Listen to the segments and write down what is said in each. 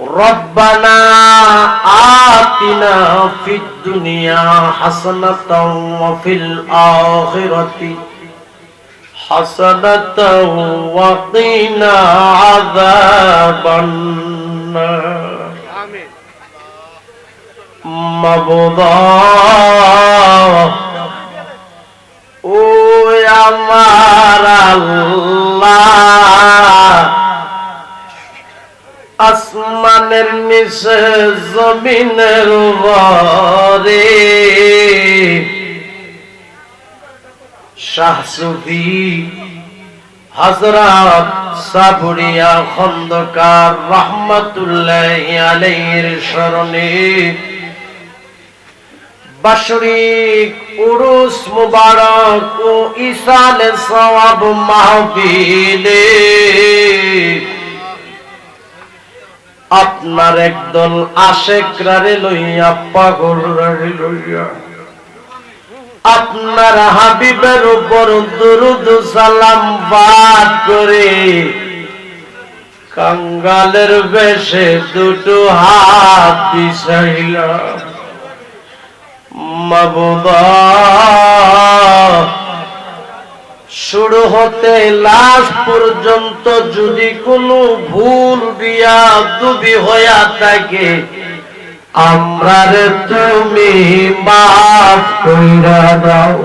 ربنا آتنا في الدنيا حسنة وفي الآخرة حسنة وقنا عذاب النار مبضى ও আমার আল্লাহ আসমানের নিচে, জমিনের ঘরে। শাহ সুফি হজরত সাবুরিয়া খন্দকার রহমতুল্লাহ আলাইহির স্মরণে বাসরিক উরুস মুবারক ও ইসালে সওয়াব মাহফিলে। আপনার একদল আশেকরারে লইয়া পাগল লইয়া। আপনার হাবিবের উপর দুরুদ সালাম বাদ করে কাঙ্গালের বেশে দুটো হাত বিষাইলাম মাবুদা শুরু হতে লাস্ট পর্যন্ত যদি কোনো ভুল বিয়া দুবি হইয়া থাকে, আমরা রে তুমি মাফ কইরা দাও।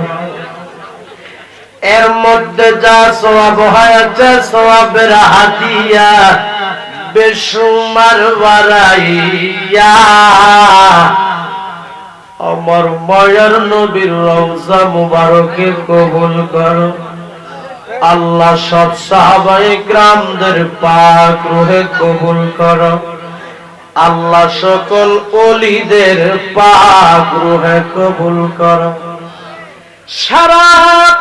এর মধ্যে যা সওয়াব হয়েছে সওয়াবের হাতিয়া বেসুমার বাড়াইয়া আমার মায়ের নবীর রওজা মুবারকে কবুল করো। আল্লাহ সব সাহাবায়ে গ্রামদের পাক রুহে কবুল কর। আল্লাহ সকল অলিদের পাক রুহে কবুল কর। সারা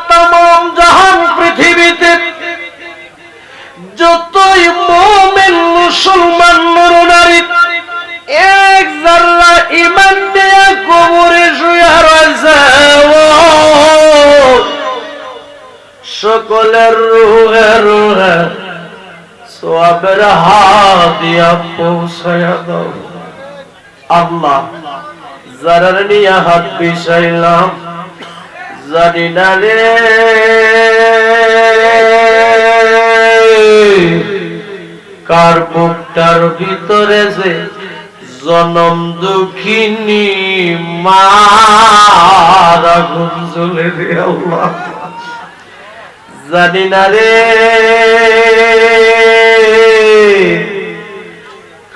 তমাম জাহান পৃথিবীতে যতই মোমেন, মুসলমান নরনারী এক জাল্লা ইমান নিয়ে কবরে শুয়ে রয়েছে। সকলের রুহে রুহে সোয়াবের হাতিয়া পৌঁছায়া দাও। আল্লাহ, যারার নিয়ে হাত বিষাইলাম, জানি না রে। কার বুকটার ভিতরে যে জনম দুঃখিনী মারা ঘুম চলে রে আল্লাহ। জানি না রে।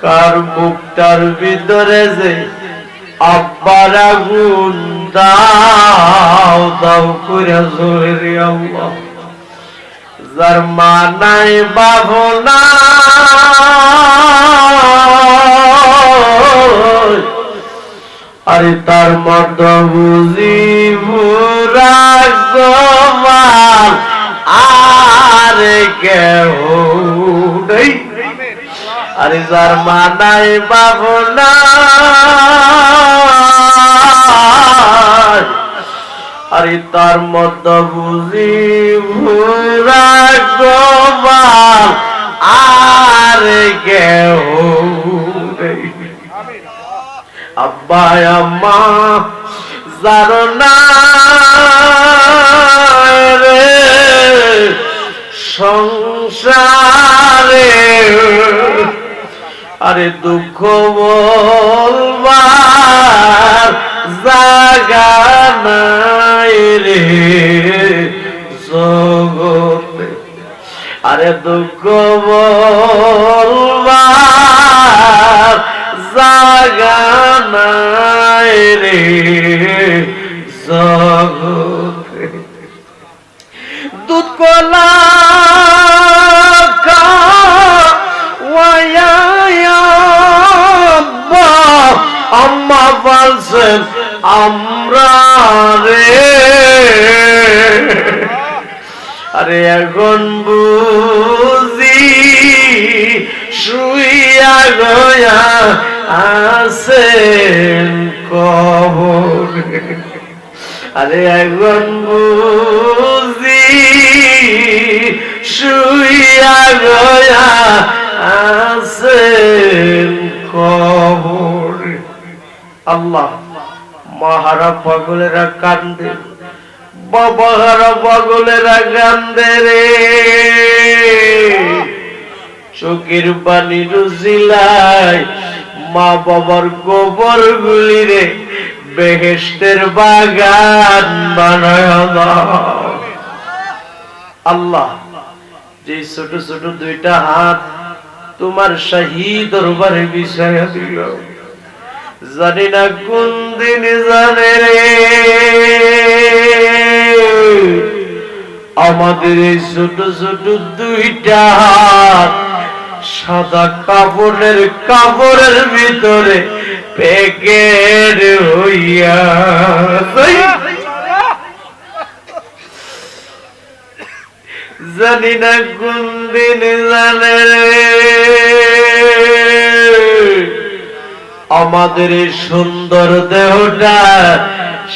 কার বুকটার ভিতরে যে আব্বার আগুন দাও দাও করে চলে রে আল্লাহ। যার মা নাই আরে তার মত বুঝি ভুরাগমান আরে আরে যার মা নাই বাবনা। আরে তার মত বুঝি কেহ নেই। আব্বা আম্মা, জানো না সংসারে। আরে দুঃখ বলবার জাগা নাই রে জগতে। আরে দুঃখ বলবার জাগা নাই রে জগতে। দুধ কলা ক্ষমা পালছেন আমরা রে। আরে এখন বুঝি শুইয়া গয়া আসেন কব আরে এখন বুঝি শুইয়া গয়া আসেন কব আল্লাহ, মহারা পাগলেরা কান্দে, বাবাহারা পাগলেরা কান্দে রে। চোখের পানি রুজিলায় মা বাবার গোবর গুলি রে বেহেস্তের বাগান বানায় আল্লাহ। যে ছোট ছোট দুইটা হাত তোমার শাহী দরবারে বিষয় দিল। জানি না কোন দিন জানে রে। আমাদের এই ছোট ছোট দুইটা হাত সাদা কাপড়ের কাপড়ের ভিতরে প্যাকেট হইয়া জানি না কোন দিন জানে রে। আমাদের এই সুন্দর দেহটা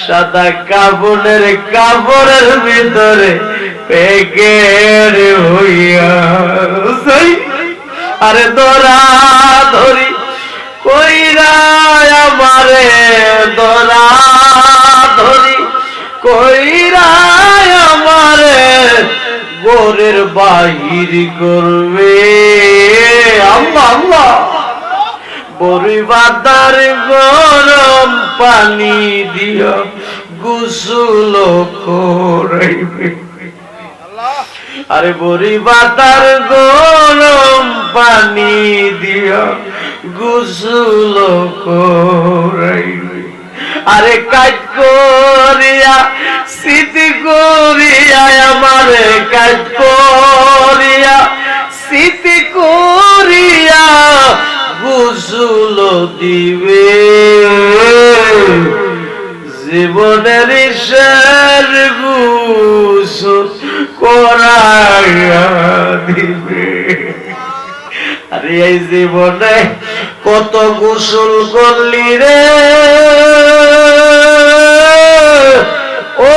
সাদা কাপড়ের কাপড়ের ভিতরে প্যাকেট হইয়া আরে দরা ধরি, কইরা আমারে দরা ধরি, কইরা আমারে গোরের বাহির করবে। আল্লাহ আল্লাহ। বরিবাদার গরম পানি দিও, গুসুল করাইবে। আরে বরিবাদার গরম পানি দিও, গুসুল করাইবে। আরে কাজ করিয়া স্মৃতি করিয়া আমারে দিবে। জীবনের শের গুসুল করাইয়া দিবে। আরে এই জীবনে কত গোসল করলি রে। ও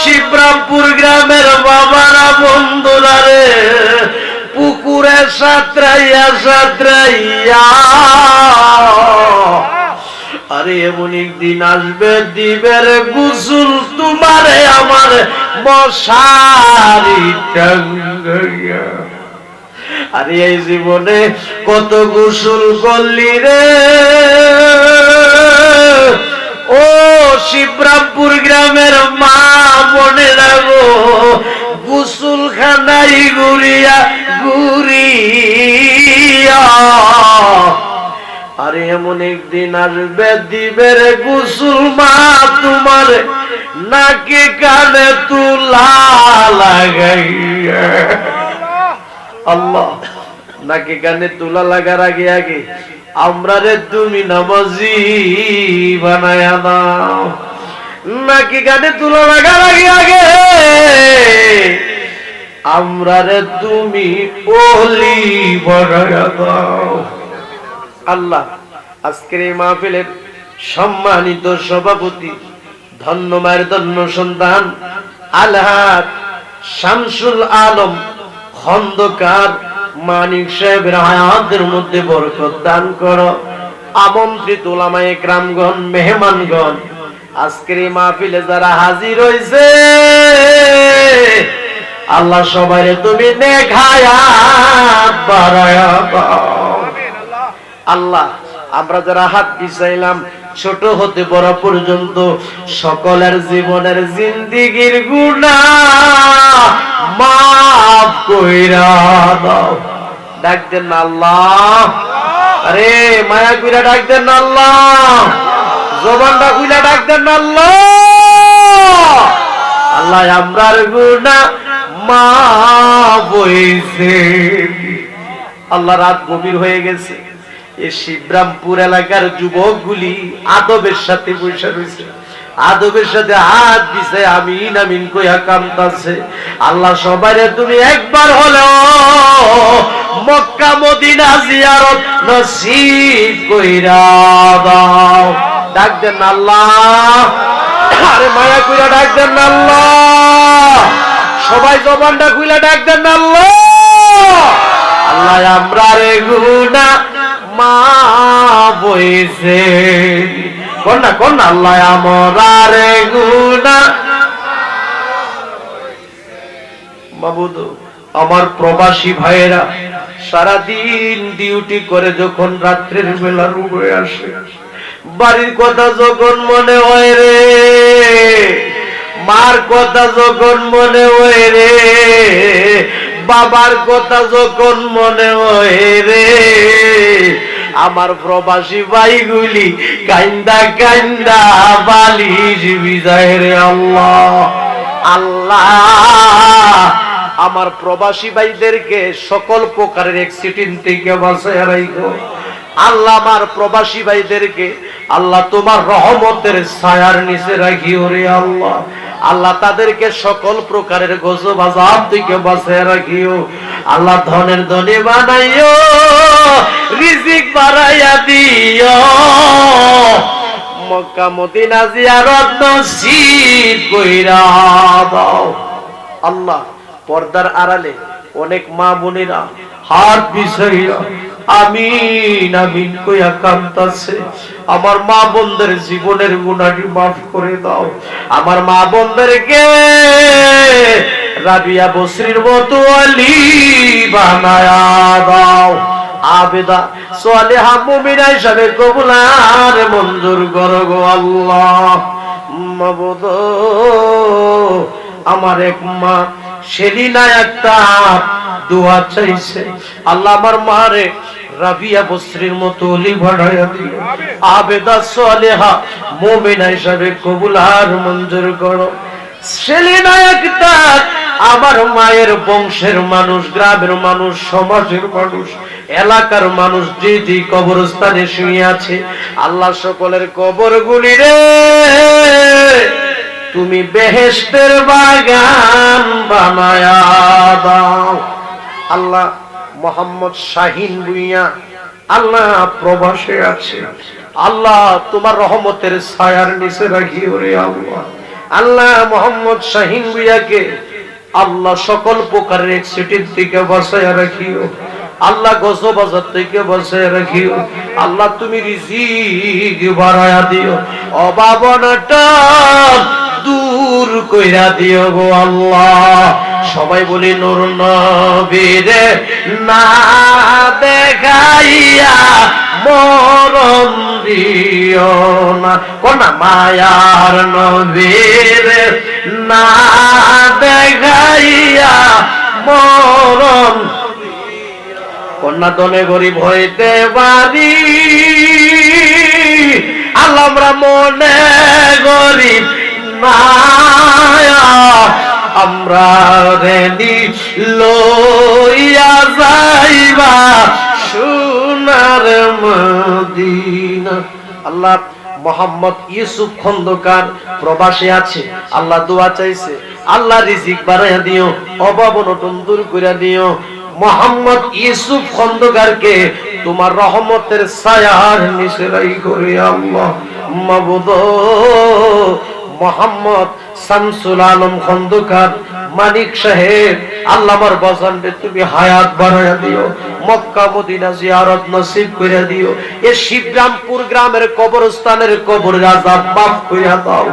শিবরামপুর গ্রামের বাবারা বন্ধুরা রে, পুকুরে সাঁতরাইয়া সাঁতরাইয়া আরে এমন একদিন আসবে দিবের গুসুল তোমারে আমার মশারি টাঙ্গাইয়া। আরে এই জীবনে কত গুসুল করলি রে। ও শিবরামপুর গ্রামের মা মনে রাখো গুসুল খানাই গুড়িয়া গুড়িয়া এমন একদিন আসবে দিবের গুসুল মা তোমার নাকে কানে তুলা লাগাইয়া। আল্লাহ, নাকি কানে তুলা লাগার আগে আগে আমরা রে তুমি নামাজি বানায় দাও। নাকি কানে তুলা লাগার আগে আগে আমরা রে তুমি ওলি বানায় আল্লাহ আজকের এই মাহফিলের সম্মানিত সভাপতি ধন্য মায়ের ধন্য সন্তান আলহাদ শামসুল আলম খন্দকার মানিক সাহেবের হায়াতের মধ্যে বরকত দান করো। আমন্ত্রিত ওলামায়ে গ্রামগণ মেহমানগণ আজকের এই মাহফিলে যারা হাজির হয়েছে আল্লাহ সবাই তুমি দাও। আল্লাহ আমরা যারা হাত পিছাইলাম, ছোট হতে বড় পর্যন্ত সকলের জীবনের জিন্দিগির গুণা মাফ কইরা দাও। ডাক দেন আল্লাহ। আরে, মায়া কইরা ডাক দেন আল্লাহ। জবানটা কইরা ডাক দেন আল্লাহ। আল্লাহ, আমরার গুণা মা বইছে আল্লাহ রাত গভীর হয়ে গেছে। এই শিবরামপুর এলাকার যুবকগুলি আদবের সাথে বসে রয়েছে। আদবের সাথে হাত দিছে, আমিন আমিন কইয়া কামতাছে আল্লাহ সবাইরে তুমি একবার হলেও মক্কা মদিনা জিয়ারত নসিব কইরা দাও। ডাক দেন আল্লাহ। আরে মায়া কইরা ডাক দেন আল্লাহ। সবাই জবানটা খুইলা ডাক দেন আল্লাহ। আল্লাহ, আমরা রে গুনা মা বইছে। কোন না কোন না? আল্লাহ আমরা গুনা মাবুদ, আমার প্রবাসী ভাইয়েরা, সারাদিন ডিউটি করে যখন রাত্রের বেলা রুমে আসে, বাড়ির কথা যখন মনে হয় রে, মার কথা যখন মনে হয় রে বাবার কথা যখন মনে হয় রে, আমার প্রবাসী ভাইগুলি কান্দা কান্দা বালিশ বিজয় রে আল্লাহ। আল্লাহ, আমার প্রবাসী ভাইদেরকে সকল প্রকারের অ্যাক্সিডেন্ট থেকে বাঁচায় রাখো। আল্লাহ, আমার প্রবাসী ভাইদেরকে আল্লাহ তোমার রহমতের ছায়ার নিচে রাখিও রে আল্লাহ। আল্লাহ তাদেরকে সকল প্রকারের গজব আজাব থেকে বাঁচায় রাখিও। আল্লাহ ধনের ধনে বানাইও, রিজিক বাড়াইয়া দিও। মক্কা মদিনা জিয়ারত নসিব কইরা দাও। আল্লাহ পর্দার আড়ালে অনেক মা বোনেরা হাত বিষয়রা আমিন আমিন কইয়া কান্তাছে আমার মা বোনদের জীবনের গুণাটি মাফ করে দাও। আমার মা বোনদেরকে রাবিয়া বসরির মতো আলি বানায়া দাও। আবেদা সোয়ালেহা মুমিনা হিসাবে কবুলার মঞ্জুর করো গো আল্লাহ। মাবুদ আমার এক মা সেলিনা একটা দোয়া চাইছে। আল্লাহ আমার মারে রাবিয়া বস্ত্রীর মতো অলি আবেদা সোয়ালেহা মুমিনা হিসাবে কবুলার মঞ্জুর করো। সেলিনা একটা আমার মায়ের বংশের মানুষ, গ্রামের মানুষ, সমাজের মানুষ, এলাকার মানুষ যে যে কবরস্থানে শুয়ে আছে। আল্লাহ সকলের কবর গুলি রে তুমি বেহেস্তের বাগান বানায়া আল্লাহ মোহাম্মদ শাহিন বুইয়া, আল্লাহ প্রবাসে আছে। আল্লাহ তোমার রহমতের ছায়ার নিচে রাখি রে আল্লাহ। আল্লাহ মোহাম্মদ শাহিন বুইয়াকে আল্লাহ সকল প্রকারের অ্যাক্সিডেন্ট থেকে বাঁচাইয়া রাখিও। আল্লাহ গজবাজার থেকে বাঁচাইয়া রাখিও। আল্লাহ তুমি রিজিক বাড়ায়া দিও। অভাবনাটা দূর কইরা দিও গো আল্লাহ। সবাই বলি, নূর নবীরে না দেখাইয়া মরণ দিও না। কোন মায়ার নবীরে না দেখাইয়া মরণ কন্যা দনে গরিব হইতে পারি। আল্লাহ আমরা মনে গরিব মায়া, আমরা রেনি লইয়া যাইবা মদিনা। আল্লাহ মোহাম্মদ ইউসুফ খন্দকার প্রবাসে আছে, আল্লাহ দোয়া চাইছে। আল্লাহ রিজিক বাড়াইয়া দিও, অভাব অনটন দূর করে দিও। মোহাম্মদ ইউসুফ খন্দকারকে তোমার রহমতের ছায়ার নিচেরাই করে, আল্লাহ মাবুদ। মোহাম্মদ শামসুল আলম খন্দকার মানিক সাহেব আল্লাহর বাজানকে তুমি হায়াত বাড়াইয়া দিও, মক্কা মদিনা জিয়ারত নসিব করে দিও, এ শিবরামপুর গ্রামের কবরস্থানের কবর রাজা মাফ কইরা দাও।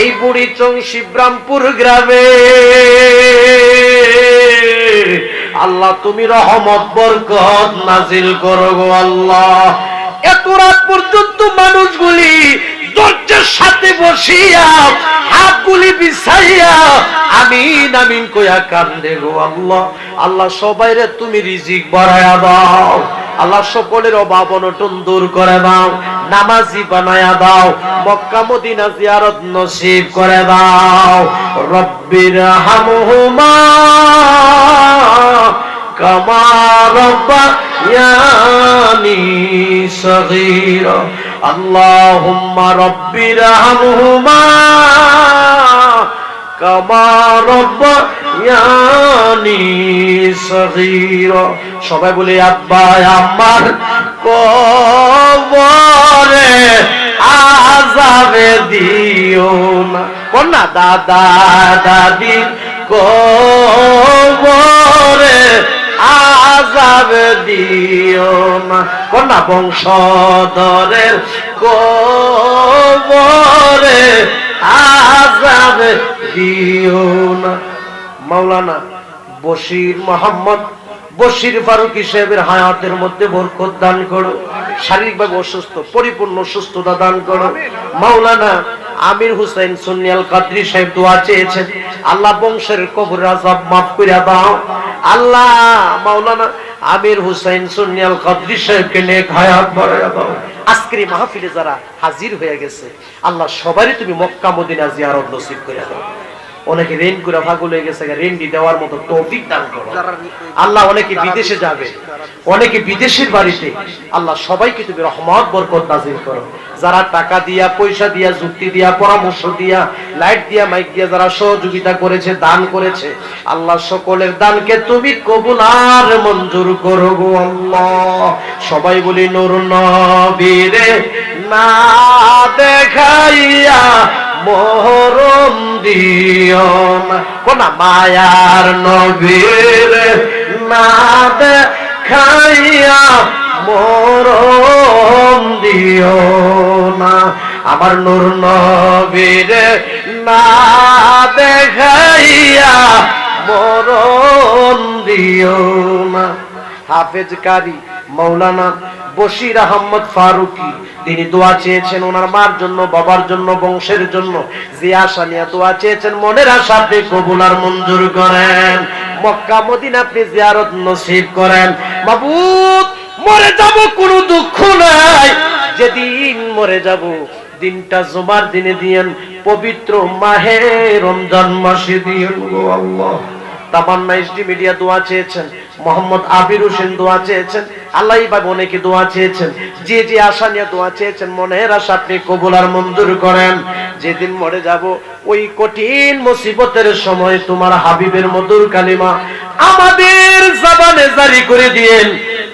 এই বুড়ি চং শিবরামপুর গ্রামে, আল্লাহ তুমি রহমত, বরকত নাজিল করো গো আল্লাহ। এত রাত পর্যন্ত মানুষগুলি ধৈর্যের সাথে বসিয়া হাতগুলি বিছাইয়া, আমিন আমিন কইয়া কান্দে গো আল্লাহ। আল্লাহ সবাইরে তুমি রিজিক বাড়ায়া দাও। আল্লাহ সকলের অভাব অনটন দূর করে দাও। নামাজি বানায়া দাও। মক্কা মদিনা জিয়ারত নসিব করে দাও। রব্বির হামহুমা কামা রব্বায়ানি সগীরা। আল্লাহুম্মা রব্বির হামহুমা কামা রব্বায়ানি সগীরা। সবাই বলে, আব্বা, আমার কবরে আজাবে দিও না। কোন না, দাদা, দাদি, কবরে আজাবে দিও না কোন না বংশধরের কবরে আজাবে দিও না মাওলানা বশির মোহাম্মদ, বশির ফারুক সাহেবের হায়াতের মধ্যে বরকত দান করো। শারীরিকভাবে অসুস্থ, পরিপূর্ণ সুস্থতা দান করো। মাওলানা আমির হুসাইন সুনিয়াল কাদরি সাহেব দোয়া চেয়েছেন। আল্লাহ বংশের কবর আজাব মাফ করে দাও। আল্লাহ মাওলানা আমির হুসাইন সুনিয়াল কাদরি সাহেবকে নেক হায়াত বাড়ায় দাও। আজকের এই মাহফিলে যারা হাজির হয়ে গেছে, আল্লাহ সবারই তুমি মক্কা, মদিনা জিয়ারত নসিব করে দাও। অনেকে রেন করে ভাগুল হয়ে গেছে রেন্ডি দেওয়ার মতো তৌফিক দান করো। আল্লাহ অনেকে বিদেশে যাবে, অনেকে বিদেশের বাড়িতে, আল্লাহ সবাইকে তুমি রহমত, বরকত নাজিল করো। যারা টাকা দিয়া, পয়সা দিয়া, যুক্তি দিয়া, পরামর্শ দিয়া, লাইট দিয়া, মাইক দিয়া যারা সহযোগিতা করেছে, দান করেছে, আল্লাহ সকলের দানকে তুমি কবুল আর মঞ্জুর করো গো আল্লাহ। সবাই বলি, নুর নবীরে না দেখাইয়া মহরম দিও কোন মায়ার নবীর না দেখাইয়া মরম দিও না। আমার নূর নবীর না দেখাইয়া মরম দিও না। হাফেজ কারি মৌলানা বশির আহমদ ফারুকি, তিনি দোয়া চেয়েছেন ওনার মার জন্য, বাবার জন্য, বংশের জন্য। যে আশা নিয়ে দোয়া চেয়েছেন, মনের আশা আপনি কবুল আর মঞ্জুর করেন। মক্কা মদিনা আপনি জিয়ারত নসিব করেন। মাবুদ মরে যাব কোনো দুঃখ নাই। যেদিন মরে যাব দিনটা জুমার দিনে দিয়েন পবিত্র মাহে রমজান মাসে দিয়েন। গো আল্লাহ। তামান্না এসডি মিডিয়া দোয়া চেয়েছেন মোহাম্মদ আবির হোসেন দোয়া চেয়েছেন আল্লাহ ভাই অনেকে দোয়া চেয়েছেন যে যে আশা নিয়ে দোয়া চেয়েছেন মনের আশা আপনি কবুল আর মঞ্জুর করেন। যেদিন মরে যাব ওই কঠিন মুসিবতের সময় তোমার হাবিবের মধুর কালিমা আমাদের জবানে জারি করে দিয়েন।